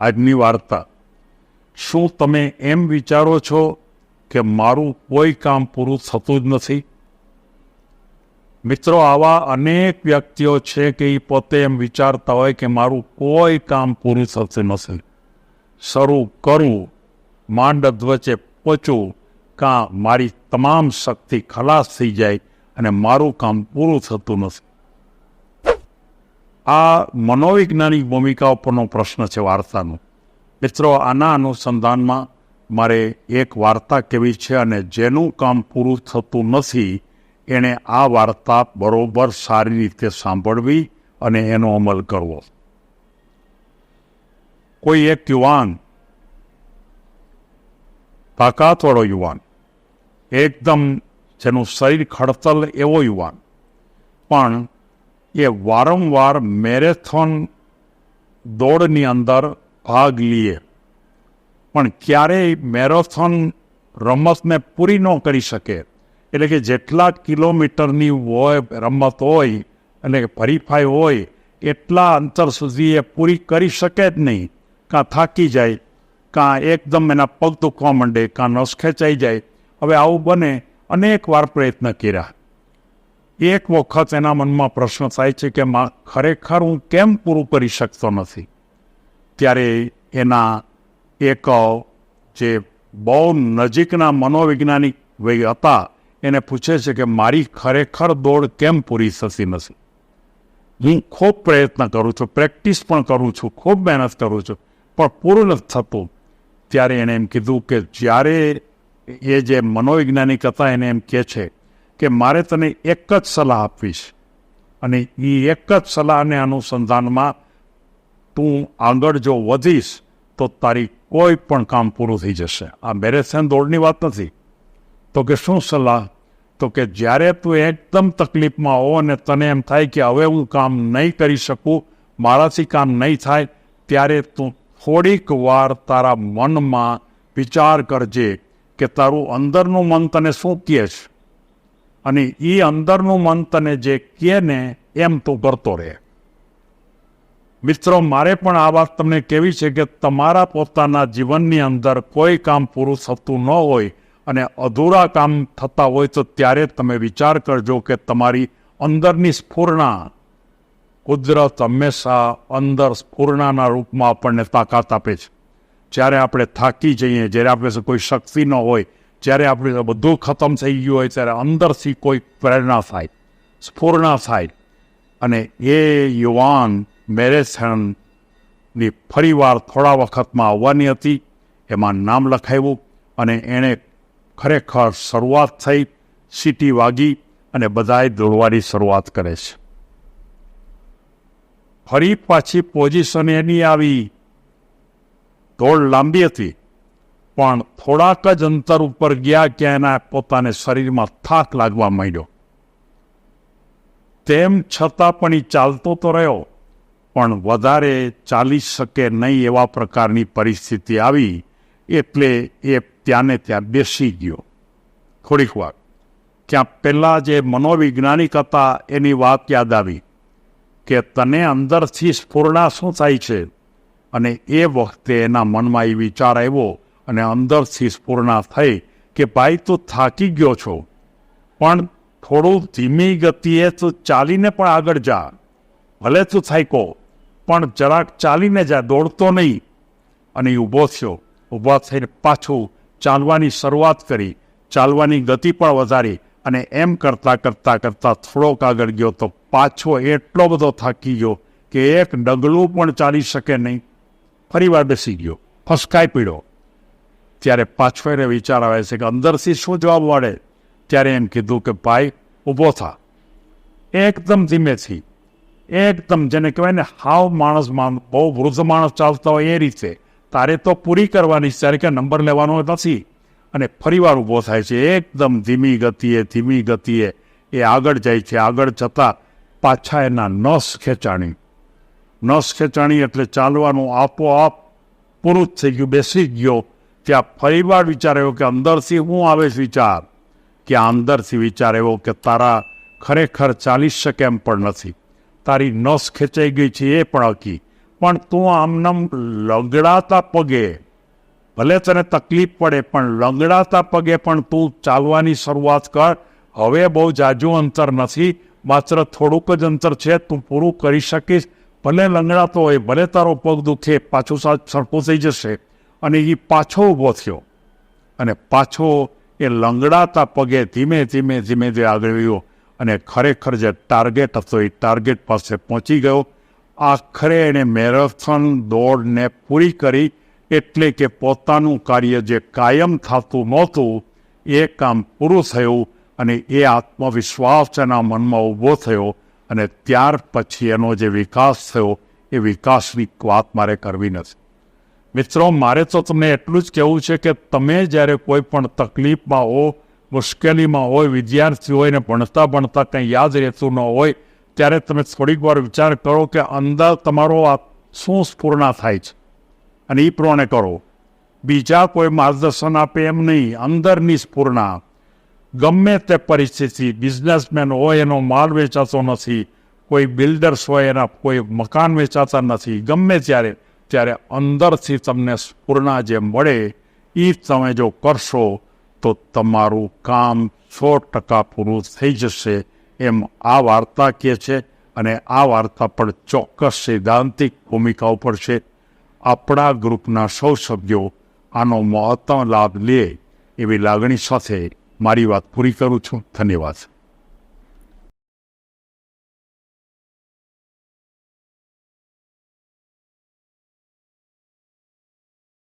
આજની વાર્તા. શું તમે એમ વિચારો છો કે મારું કોઈ કામ પૂરું થતું જ નથી? મિત્રો, આવા અનેક વ્યક્તિઓ છે કે એ પોતે એમ વિચારતા હોય કે મારું કોઈ કામ પૂરું થતું નથી. શરૂ કરવું માંડ વચ્ચે પહોંચવું કાં મારી તમામ શક્તિ ખલાસ થઈ જાય અને મારું કામ પૂરું થતું નથી. આ મનોવૈજ્ઞાનિક ભૂમિકા ઉપરનો પ્રશ્ન છે વાર્તાનો. મિત્રો, આના અનુસંધાનમાં મારે એક વાર્તા કેવી છે અને જેનું કામ પૂરું થતું નથી, એણે આ વાર્તા બરોબર સારી રીતે સાંભળવી અને એનો અમલ કરવો. કોઈ એક યુવાન, તાકાતવાળો યુવાન, એકદમ જેનું શરીર ખડતલ એવો યુવાન, પણ એ વારંવાર મેરેથોન દોડની અંદર ભાગ લઈએ પણ ક્યારેય મેરેથોન રમતને પૂરી ન કરી શકે. એટલે કે જેટલા કિલોમીટરની હોય રમત હોય કે હરીફાઈ હોય, એટલા અંતર સુધી એ પૂરી કરી શકે જ નહીં. કાં થાકી જાય, કાં એકદમ એના પગ દુખવા માંડે, કાં નસ ખેંચાઈ જાય. હવે આવું બને અનેક વાર પ્રયત્ન કર્યા. એક વખત એના મનમાં પ્રશ્ન થાય છે કે ખરેખર હું કેમ પૂરું કરી શકતો નથી? ત્યારે એના એક, જે બહુ નજીકના મનોવૈજ્ઞાનિક હતા, એને પૂછે છે કે, મારી ખરેખર દોડ કેમ પૂરી થતી નથી? હું ખૂબ પ્રયત્ન કરું છું, પ્રેક્ટિસ પણ કરું છું, ખૂબ મહેનત કરું છું, પણ પૂરું નથી થતું. ત્યારે એણે એમ કીધું કે, જ્યારે એ જે મનોવૈજ્ઞાનિક હતા, એને એમ કહે છે કે મારે તને એક જ સલાહ આપવીશ અને એ એક જ સલાહને અનુસંધાનમાં તું આગળ જો વધીશ, તો તારી કોઈ પણ કામ પૂરું થઈ જશે. આ મેરેથોન દોડની વાત નથી. તો કે શું સલાહ? તો કે જ્યારે તું એકદમ તકલીફમાં હો અને તને એમ થાય કે હવે હું કામ નહીં કરી શકું, મારાથી કામ નહીં થાય, ત્યારે તું થોડીક વાર તારા મનમાં વિચાર કરજે કે તારું અંદરનું મન તને શું કહે છે? અને એ અંદરનું મન તને જે કહે ને એમ તું કરતો રહે. મિત્રો, મારે પણ આ વાત તમને કેવી છે કે તમારા પોતાના જીવનની અંદર કોઈ કામ પૂરું થતું ન હોય અને અધૂરા કામ થતા હોય તો ત્યારે તમે વિચાર કરજો કે તમારી અંદરની સ્ફૂર્ણા કુદરત હંમેશા અંદર સ્ફૂર્ણાના રૂપમાં આપણને તાકાત આપે છે. જ્યારે આપણે થાકી જઈએ, જ્યારે આપણે કોઈ શક્તિ ન હોય જ્યારે આપણે બધું ખતમ થઈ ગયું હોય, ત્યારે અંદરથી કોઈ પ્રેરણા થાય, સ્ફૂર્ણા થાય. અને એ યુવાન મેરેથોનની ફરીવાર થોડા વખતમાં આવવાની હતી. એમાં નામ લખાવ્યું અને એણે ખરેખર શરૂઆત થઈ, સીટી વાગી અને બધાએ દોડવાની શરૂઆત કરે છે. ફરી પાછી પોઝિશન એની આવી. દોડ લાંબી હતી. પણ થોડાક જ અંતર ઉપર ગયા કે એના પોતાને શરીરમાં થાક લાગવા માંડ્યો. તેમ છતાં પણ એ ચાલતો તો રહ્યો, પણ વધારે ચાલી શકે નહીં એવા પ્રકારની પરિસ્થિતિ આવી, એટલે એ ત્યાંને ત્યાં બેસી ગયો. થોડીક વાર. ત્યાં પહેલાં જે મનોવૈજ્ઞાનિક હતા એની વાત યાદ આવી, કે તને અંદરથી સ્ફૂર્ણા શું થાય છે, અને એ વખતે એના મનમાં એ વિચાર આવ્યો અને અંદરથી સ્ફૂર્ણા થઈ કે ભાઈ તું થાકી ગયો છો. પણ થોડું ધીમી ગતિએ તું ચાલીને પણ આગળ જા. ભલે તું થાયકો, પણ જરાક ચાલીને જા, દોડતો નહીં. અને ઊભો થયો. ઊભા થઈને પાછું ચાલવાની શરૂઆત કરી. ચાલવાની ગતિ પણ વધારી અને એમ કરતાં કરતાં કરતાં થોડોક આગળ ગયો તો પાછો એટલો બધો થાકી ગયો કે એક ડગલું પણ ચાલી શકે નહીં. ફરી વાર બેસી ગયો. ફસકાઈ પીડ્યો. ત્યારે પાછો એને વિચાર આવે છે કે અંદરથી શું જવાબ મળે ત્યારે એમ કીધું કે, ભાઈ, ઊભો થા. એકદમ ધીમેથી. એકદમ જેને કહેવાય ને, હાવ માણસ બહુ વૃદ્ધ માણસ ચાલતા હોય એ રીતે. તારે તો પૂરી કરવાની ત્યારે કે નંબર લેવાનો નથી. અને ફરીવાર ઊભો થાય છે, એકદમ ધીમી ગતિએ ધીમી ગતિએ. એ આગળ જાય છે, આગળ જતાં પાછા એના નસ ખેંચાણી. નસ ખેંચાણી એટલે ચાલવાનું આપોઆપ પૂરું જ થઈ ગયું, બેસી ગયો. ત્યાં ફરીવાર વિચાર આવ્યો કે અંદરથી હું આવે છે વિચાર. કે આ અંદરથી વિચાર એવો કે તારા ખરેખર ચાલી શકે એમ પણ નથી. તારી નસ ખેંચાઈ ગઈ છે એ પણ હકી. પણ તું આમનામ લગડાતા પગે, ભલે તને તકલીફ પડે, પણ લંગડાતા પગે પણ તું ચાલવાની શરૂઆત કર. હવે બહુ જાજુ અંતર નથી. માત્ર થોડુંક જ અંતર છે, તું પૂરું કરી શકીશ. ભલે લંગડાતો હોય, ભલે તારો પગ દુખે, પાછું સરખું થઈ જશે. અને એ પાછો ઊભો થયો. અને પાછો એ લંગડાતા પગે ધીમે ધીમે ધીમે ધીમે આગળ ગયો અને ખરેખર જે ટાર્ગેટ હતો એ ટાર્ગેટ પાસે પહોંચી ગયો. આખરે એણે મેરેથોન દોડને પૂરી કરી એટલે કે પોતાનું કાર્ય જે કાયમ થતું નહોતું, એ કામ પૂરું થયું અને એ આત્મવિશ્વાસ એના મનમાં ઊભો થયો અને ત્યાર પછી એનો જે વિકાસ થયો, એ વિકાસની વાત મારે કરવી નથી. મિત્રો, મારે તો તમને એટલું જ કહેવું છે કે તમે જ્યારે કોઈ પણ તકલીફમાં હો, મુશ્કેલીમાં હોય, વિદ્યાર્થી હોય ને ભણતા ભણતા કંઈ યાદ રહેતું ન હોય, ત્યારે તમે થોડીક વાર વિચાર કરો કે અંદર તમારો આ શું સ્ફૂર્ણા થાય છે. અને એ પ્રમાણે કરો. બીજા કોઈ માર્ગદર્શન આપે એમ નહીં, અંદરની સ્ફૂર્ણા. ગમે તે પરિસ્થિતિ, બિઝનેસમેન હોય એનો માલ વેચાતો નથી, કોઈ બિલ્ડર્સ હોય એના કોઈ મકાન વેચાતા નથી, ગમે ત્યારે ત્યારે અંદરથી તમને સ્ફૂર્ણા જે મળે એ તમે જો કરશો, તો તમારું કામ સો ટકા પૂરું થઈ જશે. એમ આ વાર્તા કહે છે અને આ વાર્તા પણ ચોક્કસ સૈદ્ધાંતિક ભૂમિકા ઉપર છે. આપણા ગ્રુપના સૌ સભ્યો આનો મહત્તમ લાભ લે એવી લાગણી સાથે મારી વાત પૂરી કરું છું. ધન્યવાદ.